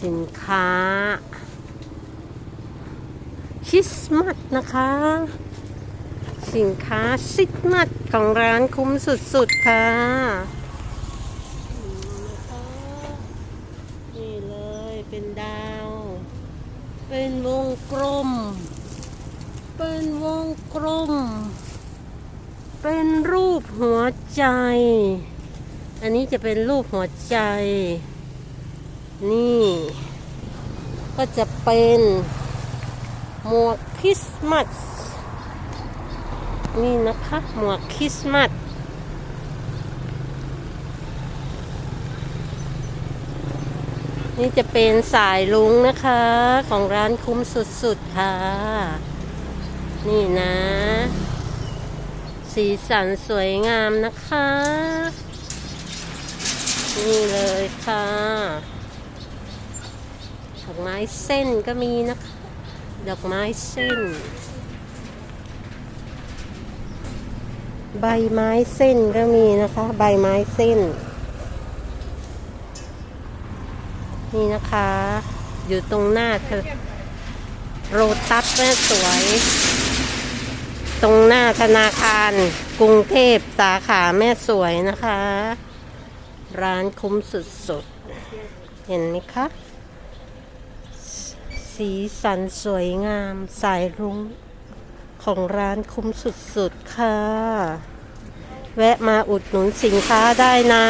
สินค้าคริสต์มาสนะคะ สินค้าคริสต์มาสของร้านคุ้มสุดๆค่ะนะคะนี่เลยเป็นดาว เป็นวงกลม เป็นวงกลม เป็นรูปหัวใจ อันนี้จะเป็นรูปหัวใจ นี่ ก็จะเป็นหมวกคริสต์มาสนี่นะคะหมวกคริสต์มาสนี่จะเป็นสายลุงนะคะ ของร้านคุ้มสุดๆค่ะ นี่นะ สีสันสวยงามนะคะ นี่เลยค่ะ อกไม้เส้นก็มีนะคะ ดอกไม้เส้น ใบไม้เส้นก็มีนะคะ ใบไม้เส้น นี่นะคะ อยู่ตรงหน้าเธอโรตัสแม่สวย ตรงหน้าธนาคาร กรุงเทพสาขาแม่สวยนะคะ ร้านคุ้มสุดๆ เห็นไหมคะ สีสันสวยงามสายรุ้งของร้านคุ้มสุดๆ ค่ะ แวะมาอุดหนุนสินค้าได้นะ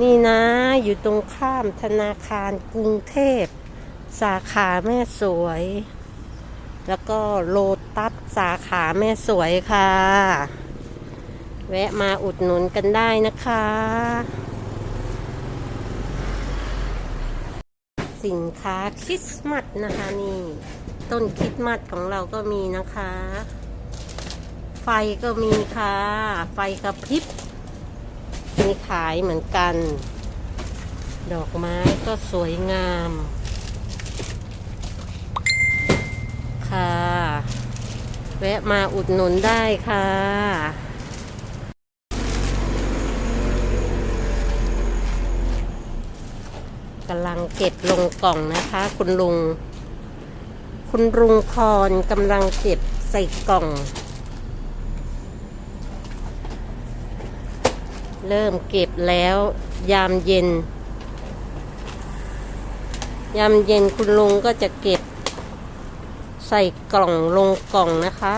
นี่นะอยู่ตรงข้ามธนาคารกรุงเทพ สาขาแม่สวย แล้วก็โลตัสสาขาแม่สวยค่ะ แวะมาอุดหนุนกันได้นะคะ สินค้าคริสต์มาสนะคะนี่ ต้นคริสต์มาสของเราก็มีนะคะ ไฟก็มีค่ะ ไฟกระพริบมีขายเหมือนกัน ดอกไม้ก็สวยงาม ค่ะ แวะมาอุดหนุนได้ค่ะ กำลังเก็บลงกล่องนะคะ คุณลุง คุณลุงพรกำลังเก็บใส่กล่อง เริ่มเก็บแล้ว ยามเย็น ยามเย็นคุณลุงก็จะเก็บ ใส่กล่องลงกล่องนะคะ